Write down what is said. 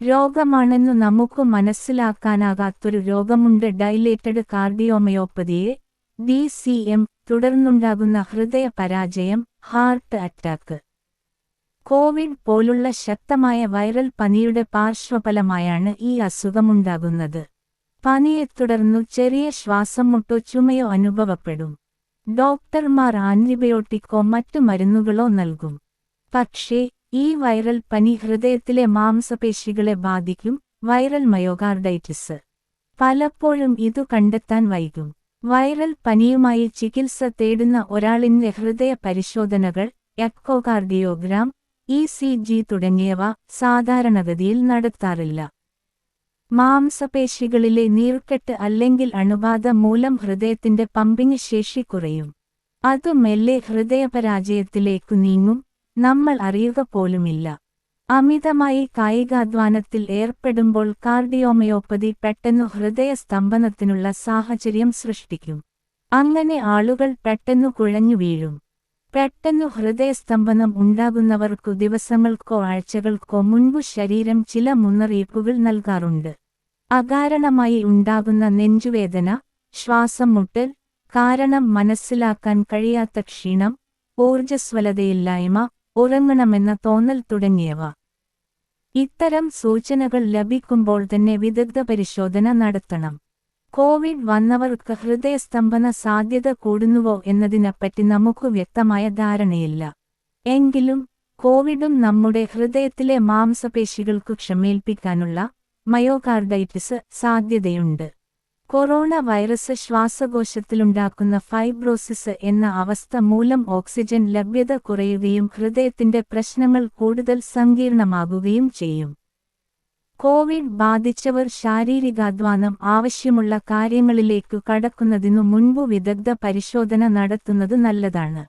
രോഗമാണെന്നു നമുക്ക് മനസ്സിലാക്കാനാകാത്തൊരു രോഗമുണ്ട്. ഡൈലേറ്റഡ് കാർഡിയോമയോപ്പതിയെ ഡി സി എം തുടർന്നുണ്ടാകുന്ന ഹൃദയ പരാജയം ഹാർട്ട് അറ്റാക്ക് കോവിഡ് പോലുള്ള ശക്തമായ വൈറൽ പനിയുടെ പാർശ്വഫലമായാണ് ഈ അസുഖമുണ്ടാകുന്നത്. പനിയെ തുടർന്നു ചെറിയ ശ്വാസം മുട്ടോ ചുമയോ അനുഭവപ്പെടും. ഡോക്ടർമാർ ആന്റിബയോട്ടിക്കോ മറ്റു മരുന്നുകളോ നൽകും. പക്ഷേ ഈ വൈറൽ പനി ഹൃദയത്തിലെ മാംസപേശികളെ ബാധിക്കും വൈറൽ മയോകാർഡൈറ്റിസ്. പലപ്പോഴും ഇതു കണ്ടെത്താൻ വൈകും. വൈറൽ പനിയുമായി ചികിത്സ തേടുന്ന ഒരാളിന്റെ ഹൃദയ പരിശോധനകൾ എക്കോകാർഡിയോഗ്രാം ഇ സി ജി തുടങ്ങിയവ സാധാരണഗതിയിൽ നടത്താറില്ല. മാംസപേശികളിലെ നീർക്കെട്ട് അല്ലെങ്കിൽ അണുബാധ മൂലം ഹൃദയത്തിന്റെ പമ്പിംഗ് ശേഷി കുറയും. അതു മെല്ലെ ഹൃദയപരാജയത്തിലേക്കു നീങ്ങും നമ്മൾ അറിയുക പോലുമില്ല. അമിതമായി കായികാധ്വാനത്തിൽ ഏർപ്പെടുമ്പോൾ കാർഡിയോമയോപ്പതി പെട്ടെന്നു ഹൃദയസ്തംഭനത്തിനുള്ള സാഹചര്യം സൃഷ്ടിക്കും. അങ്ങനെ ആളുകൾ പെട്ടെന്നു കുഴഞ്ഞു വീഴും. പെട്ടെന്നു ഹൃദയസ്തംഭനം ഉണ്ടാകുന്നവർക്കു ദിവസങ്ങൾക്കോ ആഴ്ചകൾക്കോ മുൻപു ശരീരം ചില മുന്നറിയിപ്പുകൾ നൽകാറുണ്ട്. അകാരണമായി ഉണ്ടാകുന്ന നെഞ്ചുവേദന ശ്വാസം മുട്ടൽ കാരണം മനസ്സിലാക്കാൻ കഴിയാത്ത ക്ഷീണം ഊർജസ്വലതയില്ലായ്മ ഉറങ്ങണമെന്ന തോന്നൽ തുടങ്ങിയവ. ഇത്തരം സൂചനകൾ ലഭിക്കുമ്പോൾ തന്നെ വിദഗ്ധ പരിശോധന നടത്തണം. കോവിഡ് വന്നവർക്ക് ഹൃദയസ്തംഭന സാധ്യത കൂടുന്നുവോ എന്നതിനെപ്പറ്റി നമുക്ക് വ്യക്തമായ ധാരണയില്ല. എങ്കിലും കോവിഡും നമ്മുടെ ഹൃദയത്തിലെ മാംസപേശികൾക്കു ക്ഷമേൽപ്പിക്കാനുള്ള മയോകാർഡൈറ്റിസ് സാധ്യതയുണ്ട്. കൊറോണ വൈറസ് ശ്വാസകോശത്തിലുണ്ടാക്കുന്ന ഫൈബ്രോസിസ് എന്ന അവസ്ഥ മൂലം ഓക്സിജൻ ലഭ്യത കുറയുകയും ഹൃദയത്തിന്റെ പ്രശ്നങ്ങൾ കൂടുതൽ സങ്കീർണമാകുകയും ചെയ്യും. കോവിഡ് ബാധിച്ചവർ ശാരീരികാധ്വാനം ആവശ്യമുള്ള കാര്യങ്ങളിലേക്കു കടക്കുന്നതിനു മുൻപു വിദഗ്ധ പരിശോധന നടത്തുന്നത് നല്ലതാണ്.